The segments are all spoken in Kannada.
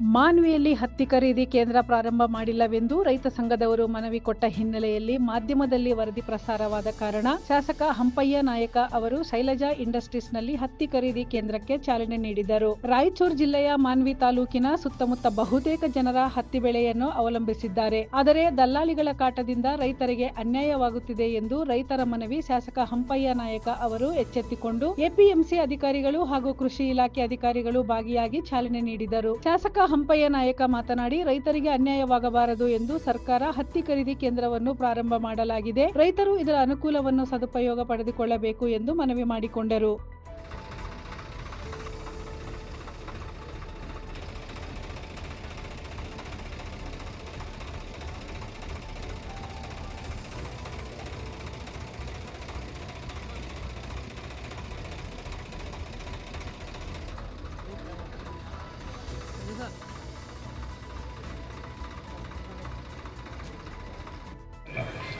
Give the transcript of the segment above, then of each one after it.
ಮಾನ್ವಿಯಲ್ಲಿ ಹತ್ತಿ ಖರೀದಿ ಕೇಂದ್ರ ಪ್ರಾರಂಭ ಮಾಡಿಲ್ಲವೆಂದು ರೈತ ಸಂಘದವರು ಮನವಿ ಕೊಟ್ಟ ಹಿನ್ನೆಲೆಯಲ್ಲಿ ಮಾಧ್ಯಮದಲ್ಲಿ ವರದಿ ಪ್ರಸಾರವಾದ ಕಾರಣ ಶಾಸಕ ಹಂಪಯ್ಯ ನಾಯಕ ಅವರು ಶೈಲಜಾ ಇಂಡಸ್ಟ್ರೀಸ್ನಲ್ಲಿ ಹತ್ತಿ ಖರೀದಿ ಕೇಂದ್ರಕ್ಕೆ ಚಾಲನೆ ನೀಡಿದರು. ರಾಯಚೂರು ಜಿಲ್ಲೆಯ ಮಾನ್ವಿ ತಾಲೂಕಿನ ಸುತ್ತಮುತ್ತ ಬಹುತೇಕ ಜನರ ಹತ್ತಿ ಬೆಳೆಯನ್ನು ಅವಲಂಬಿಸಿದ್ದಾರೆ. ಆದರೆ ದಲ್ಲಾಳಿಗಳ ಕಾಟದಿಂದ ರೈತರಿಗೆ ಅನ್ಯಾಯವಾಗುತ್ತಿದೆ ಎಂದು ರೈತರ ಮನವಿ ಶಾಸಕ ಹಂಪಯ್ಯ ನಾಯಕ ಅವರು ಎಚ್ಚೆತ್ತಿಕೊಂಡು ಎಪಿಎಂಸಿ ಅಧಿಕಾರಿಗಳು ಹಾಗೂ ಕೃಷಿ ಇಲಾಖೆ ಅಧಿಕಾರಿಗಳು ಭಾಗಿಯಾಗಿ ಚಾಲನೆ ನೀಡಿದರು. ಶಾಸಕ ಹಂಪಯ್ಯ ನಾಯಕ ಮಾತನಾಡಿ, ರೈತರಿಗೆ ಅನ್ಯಾಯವಾಗಬಾರದು ಎಂದು ಸರ್ಕಾರ ಹತ್ತಿ ಖರೀದಿ ಕೇಂದ್ರವನ್ನು ಪ್ರಾರಂಭ ಮಾಡಲಾಗಿದೆ. ರೈತರು ಇದರ ಅನುಕೂಲವನ್ನು ಸದುಪಯೋಗ ಪಡೆದುಕೊಳ್ಳಬೇಕು ಎಂದು ಮನವಿ ಮಾಡಿಕೊಂಡರು.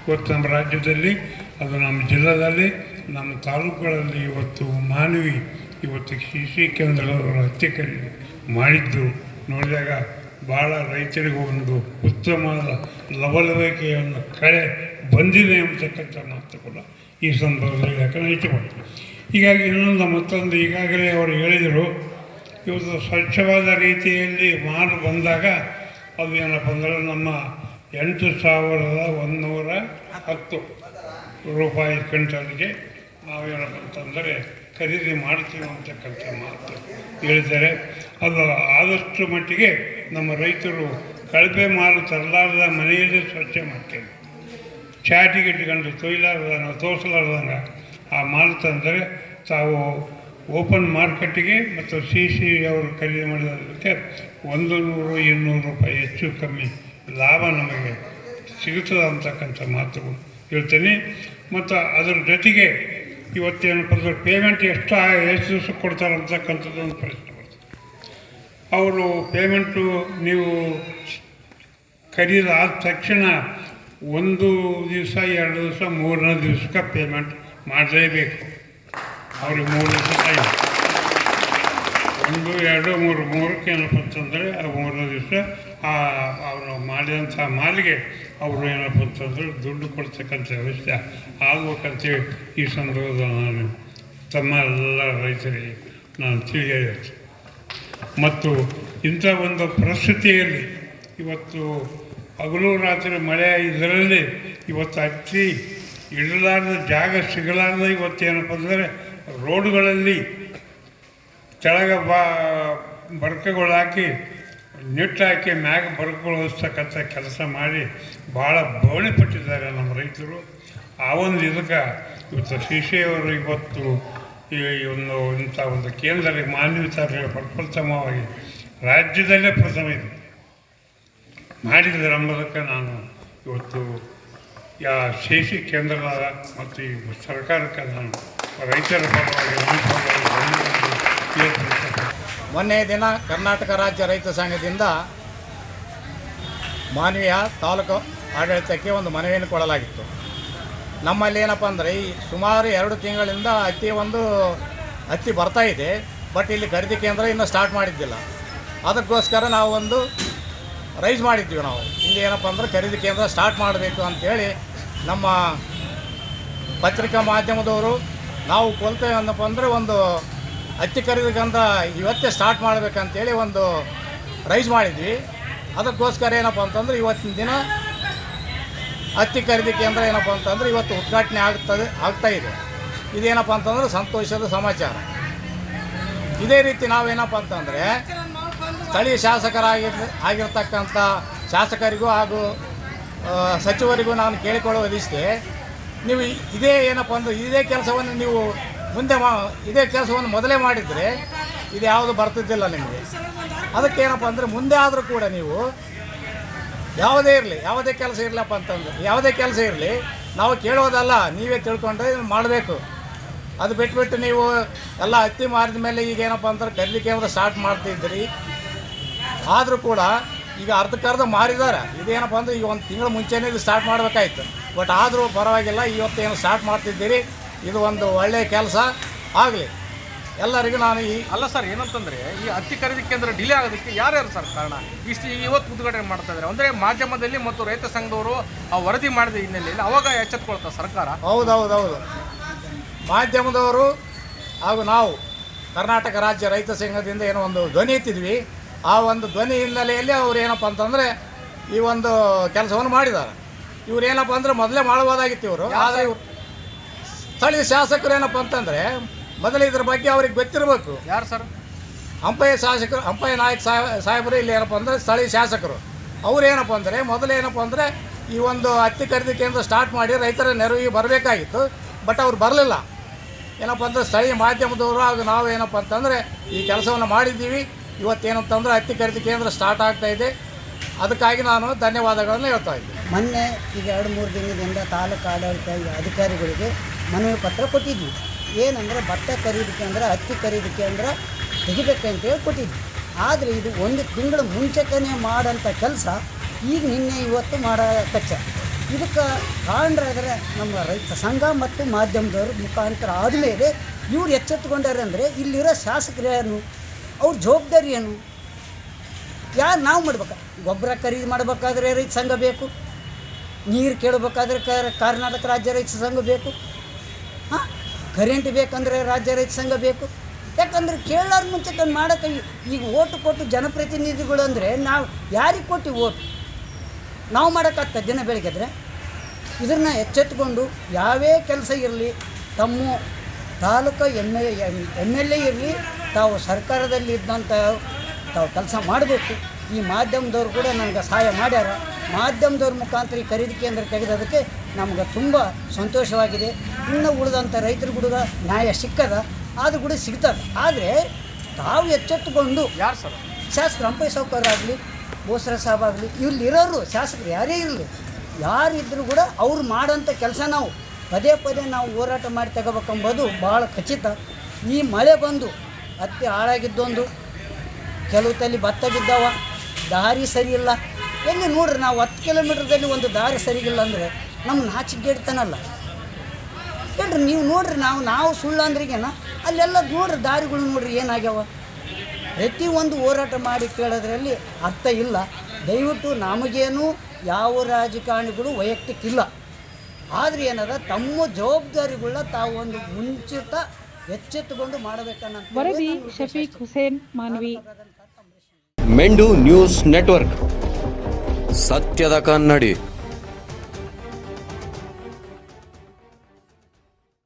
ಇವತ್ತು ನಮ್ಮ ರಾಜ್ಯದಲ್ಲಿ, ಅದು ನಮ್ಮ ಜಿಲ್ಲೆಯಲ್ಲಿ ನಮ್ಮ ತಾಲೂಕುಗಳಲ್ಲಿ ಇವತ್ತು ಮಾನವಿ ಇವತ್ತು ಕೃಷಿ ಕೇಂದ್ರದವರು ಹತ್ಯೆ ಮಾಡಿದ್ದು. ನೋಡಿದಾಗ ಭಾಳ ರೈತರಿಗೂ ಒಂದು ಉತ್ತಮವಾದ ಲವಲವಿಕೆಯನ್ನು ಕಳೆ ಬಂದಿದೆ ಅಂತಕ್ಕಂಥ ಮಾತು ಕೂಡ ಈ ಸಂದರ್ಭದಲ್ಲಿ ಯಾಕಂದರೆ ಇಟ್ಟುಕೊಳ್ತೀವಿ ಹೀಗಾಗಿ ಇನ್ನೊಂದು ಮತ್ತೊಂದು ಈಗಾಗಲೇ ಅವರು ಹೇಳಿದರು, ಇವತ್ತು ಸ್ವಚ್ಛವಾದ ರೀತಿಯಲ್ಲಿ ಮಾಡಿ ಬಂದಾಗ ಅದು ಏನಪ್ಪ ಅಂದರೆ ನಮ್ಮ ಎಂಟು ಸಾವಿರದ ಒಂದುನೂರ ಹತ್ತು ರೂಪಾಯಿ ಕ್ವಿಂಟಲ್ಗೆ ನಾವೇನಪ್ಪ ಅಂತಂದರೆ ಖರೀದಿ ಮಾಡ್ತೀವಿ ಅಂತಕ್ಕಂಥ ಮಾತು ಹೇಳಿದ್ದಾರೆ ಅದು ಆದಷ್ಟು ಮಟ್ಟಿಗೆ ನಮ್ಮ ರೈತರು ಕಳಪೆ ಮಾಲು ತರಲಾರದ ಮನೆಯಲ್ಲೇ ಸ್ವಚ್ಛ ಮಾಡ್ತೇವೆ. ಚಾಟಿಗೆ ಇಟ್ಕೊಂಡು ತೊಯ್ಲಾರ್ದಂಗೆ ತೋರಿಸಲಾರ್ದಂಗೆ ಆ ಮಾಲು ತಂದರೆ ತಾವು ಓಪನ್ ಮಾರ್ಕೆಟಿಗೆ ಮತ್ತು ಸಿ ಸಿ ಅವರು ಖರೀದಿ ಮಾಡಿದ್ದಕ್ಕೆ ಒಂದು ನೂರು, ಇನ್ನೂರು ರೂಪಾಯಿ ಹೆಚ್ಚು ಕಮ್ಮಿ ಲಾಭ ನಮಗೆ ಸಿಗುತ್ತದೆ ಅಂತಕ್ಕಂಥ ಮಾತು ಹೇಳ್ತೇನೆ. ಮತ್ತು ಅದರ ಜೊತೆಗೆ ಇವತ್ತೇನಪ್ಪ ಅಂದ್ರೆ ಪೇಮೆಂಟ್ ಎಷ್ಟು ಎಷ್ಟು ದಿವಸ ಕೊಡ್ತಾರೆ ಅಂತಕ್ಕಂಥದ್ದು ಒಂದು ಪ್ರಶ್ನೆ ಬರ್ತದೆ. ಅವರು ಪೇಮೆಂಟು ನೀವು ಖರೀದಾದ ತಕ್ಷಣ ಒಂದು ದಿವಸ, ಎರಡು ದಿವಸ, ಮೂರನೇ ದಿವಸಕ್ಕೆ ಪೇಮೆಂಟ್ ಮಾಡಲೇಬೇಕು. ಅವ್ರಿಗೆ ಮೂರು ದಿವಸ ಟೈಮ್ ಒಂದು, ಎರಡು, ಮೂರು, ಮೂರಕ್ಕೆ ಏನಪ್ಪ ಅಂತಂದರೆ ಆ ಮೂರನೇ ದಿವಸ ಆ, ಅವರು ಮಾಡಿದಂಥ ಮಾಲಿಗೆ ಅವರು ಏನಪ್ಪ ಅಂತಂದರೆ ದುಡ್ಡು ಕೊಡ್ತಕ್ಕಂಥ ವ್ಯವಸ್ಥೆ ಆಗ್ಬೇಕಂತೇಳಿ ಈ ಸಂದರ್ಭದಲ್ಲಿ ನಾನು ತಮ್ಮ ಎಲ್ಲ ರೈತರಿಗೆ ನಾನು ತಿಳಿಯಬೇಕು. ಮತ್ತು ಇಂಥ ಒಂದು ಪರಿಸ್ಥಿತಿಯಲ್ಲಿ ಇವತ್ತು ಹಗಲು ರಾತ್ರಿ ಮಳೆ ಇದರಲ್ಲಿ ಇವತ್ತು ಅಕ್ಕಿ ಇಡಲಾರ್ದ ಜಾಗ ಸಿಗಲಾರ್ದ ಇವತ್ತೇನಪ್ಪ ಅಂದರೆ ರೋಡ್ಗಳಲ್ಲಿ ಕೆಳಗೆ ಬಾ, ಬರ್ಕಗಳು ಹಾಕಿ ನೆಟ್ಟು ಹಾಕಿ ಮ್ಯಾಗ ಓದಿಸ್ತಕ್ಕಂಥ ಕೆಲಸ ಮಾಡಿ ಭಾಳ ಬವಣೆ ಪಟ್ಟಿದ್ದಾರೆ ನಮ್ಮ ರೈತರು. ಆ ಒಂದು ಇದಕ್ಕೆ ಇವತ್ತು ಅವರು ಇವತ್ತು ಈ ಒಂದು ಇಂಥ ಒಂದು ಕೇಂದ್ರದಲ್ಲಿ ಮಾನ್ಯತಾರೆ ಪ್ರಪ್ರಥಮವಾಗಿ ರಾಜ್ಯದಲ್ಲೇ ಪ್ರಥಮ ಇದೆ. ಮಾಡಿದ್ದಾರೆ ಅನ್ನೋದಕ್ಕೆ ನಾನು ಇವತ್ತು ಯಾ ಶೇಷಿ ಕೇಂದ್ರದ ಮತ್ತು ಈ ಸರ್ಕಾರಕ್ಕೆ ನಾನು ರೈತರ ಪರವಾಗಿ ಮೊನ್ನೆ ದಿನ ಕರ್ನಾಟಕ ರಾಜ್ಯ ರೈತ ಸಂಘದಿಂದ ಮಾನವೀಯ ತಾಲೂಕು ಆಡಳಿತಕ್ಕೆ ಒಂದು ಮನವಿಯನ್ನು ಕೊಡಲಾಗಿತ್ತು. ನಮ್ಮಲ್ಲಿ ಏನಪ್ಪ ಅಂದರೆ ಈ ಸುಮಾರು ಎರಡು ತಿಂಗಳಿಂದ ಹತ್ತಿ ಒಂದು ಹತ್ತಿ ಬರ್ತಾ ಇದೆ, ಬಟ್ ಇಲ್ಲಿ ಖರೀದಿ ಕೇಂದ್ರ ಇನ್ನೂ ಸ್ಟಾರ್ಟ್ ಮಾಡಿದ್ದಿಲ್ಲ. ಅದಕ್ಕೋಸ್ಕರ ನಾವು ಒಂದು ರೈಸ್ ಮಾಡಿದ್ವಿ ನಾವು. ಇಲ್ಲಿ ಏನಪ್ಪ ಅಂದರೆ ಖರೀದಿ ಕೇಂದ್ರ ಸ್ಟಾರ್ಟ್ ಮಾಡಬೇಕು ಅಂಥೇಳಿ ನಮ್ಮ ಪತ್ರಿಕಾ ಮಾಧ್ಯಮದವರು ನಾವು ಕೊಲ್ತೇವೆ ಅಂದಪ್ಪ ಅಂದರೆ ಒಂದು ಹತ್ತಿ ಕರಿಬೇಕಂತ ಇವತ್ತೇ ಸ್ಟಾರ್ಟ್ ಮಾಡಬೇಕಂತೇಳಿ ಒಂದು ರೈಸ್ ಮಾಡಿದ್ವಿ. ಅದಕ್ಕೋಸ್ಕರ ಏನಪ್ಪ ಅಂತಂದ್ರೆ ಇವತ್ತಿನ ದಿನ ಹತ್ತಿ ಖರೀದಿ ಕೇಂದ್ರ ಏನಪ್ಪ ಅಂತಂದ್ರೆ ಇವತ್ತು ಉದ್ಘಾಟನೆ ಆಗ್ತದೆ, ಆಗ್ತಾ ಇದೆ. ಇದೇನಪ್ಪ ಅಂತಂದ್ರೆ ಸಂತೋಷದ ಸಮಾಚಾರ. ಇದೇ ರೀತಿ ನಾವೇನಪ್ಪ ಅಂತಂದರೆ ಸ್ಥಳೀಯ ಶಾಸಕರಾಗಿರ್ ಆಗಿರ್ತಕ್ಕಂಥ ಶಾಸಕರಿಗೂ ಹಾಗೂ ಸಚಿವರಿಗೂ ನಾನು ಕೇಳಿಕೊಳ್ಳುವುದಿಷ್ಟೇ. ನೀವು ಇ- ಇದೇ ಏನಪ್ಪ ಅಂದ್ರೆ ಇದೇ ಕೆಲಸವನ್ನು ನೀವು ಮುಂದೆ ಮಾ ಇದೇ ಕೆಲಸವನ್ನು ಮೊದಲೇ ಮಾಡಿದರೆ ಇದು ಯಾವುದು ಬರ್ತಿದ್ದಿಲ್ಲ ನಿಮಗೆ. ಅದಕ್ಕೆ ಏನಪ್ಪ ಅಂದರೆ ಮುಂದೆ ಆದರೂ ಕೂಡ ನೀವು ಯಾವುದೇ ಇರಲಿ, ಯಾವುದೇ ಕೆಲಸ ಇರಲಪ್ಪ ಅಂತಂದ್ರೆ, ಯಾವುದೇ ಕೆಲಸ ಇರಲಿ, ನಾವು ಕೇಳೋದಲ್ಲ, ನೀವೇ ತಿಳ್ಕೊಂಡ್ರೆ ಮಾಡಬೇಕು. ಅದು ಬಿಟ್ಬಿಟ್ಟು ನೀವು ಎಲ್ಲ ಹತ್ತಿ ಮಾರಿದ ಮೇಲೆ ಈಗ ಏನಪ್ಪ ಅಂದ್ರೆ ಕರೀಲಿಕ್ಕೆ ಕೇಂದ್ರ ಸ್ಟಾರ್ಟ್ ಮಾಡ್ತಿದ್ರಿ. ಆದರೂ ಕೂಡ ಈಗ ಅರ್ಧಕ್ಕರ್ಧ ಮಾರಿದ್ದಾರೆ. ಇದೇನಪ್ಪ ಅಂದ್ರೆ ಈಗ ಒಂದು ತಿಂಗಳ ಮುಂಚೆನೇ ಇದು ಸ್ಟಾರ್ಟ್ ಮಾಡಬೇಕಾಯ್ತು. ಬಟ್ ಆದರೂ ಪರವಾಗಿಲ್ಲ, ಇವತ್ತೇನು ಸ್ಟಾರ್ಟ್ ಮಾಡ್ತಿದ್ದೀರಿ? ಇದು ಒಂದು ಒಳ್ಳೆಯ ಕೆಲಸ ಆಗಲಿ. ಎಲ್ಲರಿಗೂ ನಾನು ಈ ಅಲ್ಲ ಸರ್ ಏನಂತಂದರೆ ಈ ಹತ್ತಿ ಖರೀದಿ ಕೇಂದ್ರ ಡಿಲೇ ಆಗೋದಕ್ಕೆ ಯಾರ್ಯಾರು ಸರ್ ಕಾರಣ? ಇಷ್ಟು ಇವತ್ತು ಉದ್ಘಾಟನೆ ಮಾಡ್ತಾ ಇದ್ದಾರೆ. ಅಂದರೆ ಮಾಧ್ಯಮದಲ್ಲಿ ಮತ್ತು ರೈತ ಸಂಘದವರು ಆ ವರದಿ ಮಾಡಿದ ಹಿನ್ನೆಲೆಯಲ್ಲಿ ಅವಾಗ ಎಚ್ಚೆತ್ಕೊಳ್ತಾ ಸರ್ಕಾರ? ಹೌದೌದೌದು. ಮಾಧ್ಯಮದವರು ಹಾಗೂ ನಾವು ಕರ್ನಾಟಕ ರಾಜ್ಯ ರೈತ ಸಂಘದಿಂದ ಏನೋ ಒಂದು ಧ್ವನಿ ಎತ್ತಿದ್ವಿ. ಆ ಒಂದು ಧ್ವನಿ ಹಿನ್ನೆಲೆಯಲ್ಲಿ ಅವ್ರು ಏನಪ್ಪ ಅಂತಂದರೆ ಈ ಒಂದು ಕೆಲಸವನ್ನು ಮಾಡಿದ್ದಾರೆ. ಇವ್ರು ಏನಪ್ಪ ಅಂದರೆ ಮೊದಲೇ ಮಾಡಬಹುದಾಗಿತ್ತು ಇವರು. ಆದರೆ ಇವ್ರು ಸ್ಥಳೀಯ ಶಾಸಕರು ಏನಪ್ಪ ಅಂತಂದರೆ ಮೊದಲು ಇದ್ರ ಬಗ್ಗೆ ಅವ್ರಿಗೆ ಗೊತ್ತಿರಬೇಕು. ಯಾರು ಸರ್? ಹಂಪಯ್ಯ ಶಾಸಕರು ಹಂಪಯ್ಯ ನಾಯಕ್ ಸಾಹೇಬ್ ಸಾಹೇಬರು ಇಲ್ಲಿ ಏನಪ್ಪ ಅಂದ್ರೆ ಸ್ಥಳೀಯ ಶಾಸಕರು. ಅವ್ರು ಏನಪ್ಪ ಅಂದರೆ ಮೊದಲು ಏನಪ್ಪ ಅಂದರೆ ಈ ಒಂದು ಹತ್ತಿ ಖರೀದಿ ಕೇಂದ್ರ ಸ್ಟಾರ್ಟ್ ಮಾಡಿ ರೈತರ ನೆರವಿಗೆ ಬರಬೇಕಾಗಿತ್ತು ಬಟ್ ಅವ್ರು ಬರಲಿಲ್ಲ. ಏನಪ್ಪ ಅಂದ್ರೆ ಸ್ಥಳೀಯ ಮಾಧ್ಯಮದವರು ಹಾಗೂ ನಾವು ಏನಪ್ಪ ಅಂತಂದರೆ ಈ ಕೆಲಸವನ್ನು ಮಾಡಿದ್ದೀವಿ. ಇವತ್ತೇನಂತಂದರೆ ಹತ್ತಿ ಖರೀದಿ ಕೇಂದ್ರ ಸ್ಟಾರ್ಟ್ ಆಗ್ತಾ ಇದೆ. ಅದಕ್ಕಾಗಿ ನಾನು ಧನ್ಯವಾದಗಳನ್ನು ಹೇಳ್ತಾ ಇದ್ದೀನಿ ಮೊನ್ನೆ ಈಗ ಎರಡು ಮೂರು ದಿನದಿಂದ ತಾಲೂಕು ಆಡಳಿತ ಅಧಿಕಾರಿಗಳಿಗೆ ಮನವಿ ಪತ್ರ ಕೊಟ್ಟಿದ್ವಿ. ಏನಂದರೆ ಭತ್ತ ಖರೀದಿ ಕೇಂದ್ರ ಹತ್ತಿ ಖರೀದಿ ಕೇಂದ್ರ ತೆಗಿಬೇಕಂತೇಳಿ ಕೊಟ್ಟಿದ್ವಿ. ಆದರೆ ಇದು ಒಂದು ತಿಂಗಳ ಮುಂಚೆನೇ ಮಾಡೋಂಥ ಕೆಲಸ ಈಗ ನಿನ್ನೆ ಇವತ್ತು ಮಾಡೋ ಕಚ್ಚ ಇದಕ್ಕೆ ಕಾರಣರಾದರೆ ನಮ್ಮ ರೈತ ಸಂಘ ಮತ್ತು ಮಾಧ್ಯಮದವ್ರ ಮುಖಾಂತರ ಆದಮೇಲೆ ಇವ್ರು ಎಚ್ಚೆತ್ತುಕೊಂಡಾರೆ ಅಂದರೆ ಇಲ್ಲಿರೋ ಶಾಸಕರೇನು ಅವ್ರ ಜವಾಬ್ದಾರಿ ಏನು? ಯಾರು ನಾವು ಮಾಡ್ಬೇಕು? ಗೊಬ್ಬರ ಖರೀದಿ ಮಾಡಬೇಕಾದ್ರೆ ರೈತ ಸಂಘ ಬೇಕು. ನೀರು ಕೇಳಬೇಕಾದ್ರೆ ಕರ್ನಾಟಕ ರಾಜ್ಯ ರೈತ ಸಂಘ ಬೇಕು. ಕರೆಂಟ್ ಬೇಕಂದರೆ ರಾಜ್ಯ ರೈತ ಸಂಘ ಬೇಕು. ಯಾಕಂದ್ರೆ ಕೇಳೋರ ಮುಂಚೆ ಕಂಡು ಮಾಡೋಕೆ ಈಗ ಓಟು ಕೊಟ್ಟು ಜನಪ್ರತಿನಿಧಿಗಳು ಅಂದರೆ ನಾವು ಯಾರಿಗೆ ಕೊಟ್ಟು ಓಟು? ನಾವು ಮಾಡೋಕ್ಕಾಗ್ತದೆ ದಿನ ಬೆಳಗ್ಗೆದ್ರೆ ಇದನ್ನು ಎಚ್ಚೆತ್ಕೊಂಡು ಯಾವೇ ಕೆಲಸ ಇರಲಿ, ತಮ್ಮ ತಾಲೂಕು ಎಂ ಎಂ ಎಲ್ ಎ ಇರಲಿ, ತಾವು ಸರ್ಕಾರದಲ್ಲಿ ಇದ್ದಂಥ ತಾವು ಕೆಲಸ ಮಾಡಬೇಕು. ಈ ಮಾಧ್ಯಮದವ್ರು ಕೂಡ ನನಗೆ ಸಹಾಯ ಮಾಡ್ಯಾರ. ಮಾಧ್ಯಮದವ್ರ ಮುಖಾಂತರ ಈ ಖರೀದಿ ಕೇಂದ್ರ ತೆಗೆದೋದಕ್ಕೆ ನಮ್ಗೆ ತುಂಬ ಸಂತೋಷವಾಗಿದೆ. ಇನ್ನು ಉಳಿದಂಥ ರೈತರು ಕೂಡ ನ್ಯಾಯ ಸಿಕ್ಕದ ಆದ್ರೂ ಕೂಡ ಸಿಗ್ತದೆ. ಆದರೆ ತಾವು ಎಚ್ಚೆತ್ತುಕೊಂಡು ಯಾರು ಸರ್? ಶಾಸಕರು ಹಂಪಯ್ಯ ಸಾವ್ಕಾರ ಆಗಲಿ ಬೋಸರ ಸಾಹೇಬ್ ಆಗಲಿ ಇಲ್ಲಿರೋರು ಶಾಸಕರು ಯಾರೇ ಇರಲಿ ಯಾರಿದ್ದರೂ ಕೂಡ ಅವ್ರು ಮಾಡೋಂಥ ಕೆಲಸ ನಾವು ಪದೇ ಪದೇ ನಾವು ಹೋರಾಟ ಮಾಡಿ ತಗೋಬೇಕೆಂಬುದು ಭಾಳ ಖಚಿತ. ಈ ಮಳೆ ಬಂದು ಹತ್ತಿ ಹಾಳಾಗಿದ್ದೊಂದು ಕೆಲವು ತಲೆ ಭತ್ತ ಬಿದ್ದಾವ ದಾರಿ ಸರಿ ಇಲ್ಲ. ಎಲ್ಲಿ ನೋಡ್ರಿ ನಾವು ಹತ್ತು ಕಿಲೋಮೀಟ್ರದಲ್ಲಿ ಒಂದು ದಾರಿ ಸರಿಗಿಲ್ಲ ಅಂದರೆ? ನಮ್ಮ ನಾಚಿಕೆಡ್ತಾನಲ್ಲ ಹೇಳ್ರಿ ನೀವು ನೋಡ್ರಿ ನಾವು ನಾವು ಸುಳ್ಳು ಅಂದ್ರಿಗೇನ ಅಲ್ಲೆಲ್ಲ ನೋಡ್ರಿ ದಾರಿಗಳು ನೋಡ್ರಿ ಏನಾಗ್ಯಾವ? ಪ್ರತಿಯೊಂದು ಹೋರಾಟ ಮಾಡಿ ಕೇಳೋದ್ರಲ್ಲಿ ಅರ್ಥ ಇಲ್ಲ. ದಯವಿಟ್ಟು ನಮಗೇನು ಯಾವ ರಾಜಕಾರಣಿಗಳು ವೈಯಕ್ತಿಕ ಇಲ್ಲ. ಆದರೆ ಏನದ ತಮ್ಮ ಜವಾಬ್ದಾರಿಗಳನ್ನ ತಾವು ಒಂದು ಮುಂಚಿತ ಎಚ್ಚೆತ್ತುಕೊಂಡು ಮಾಡಬೇಕನ್ನ ವರದಿ ಶಫೀಕ್ ಹುಸೇನ್ ಮಾನ್ವಿ. ಮೆಂಡು ನ್ಯೂಸ್ ನೆಟ್ವರ್ಕ್. ಸತ್ಯದ ಕನ್ನಡಿ.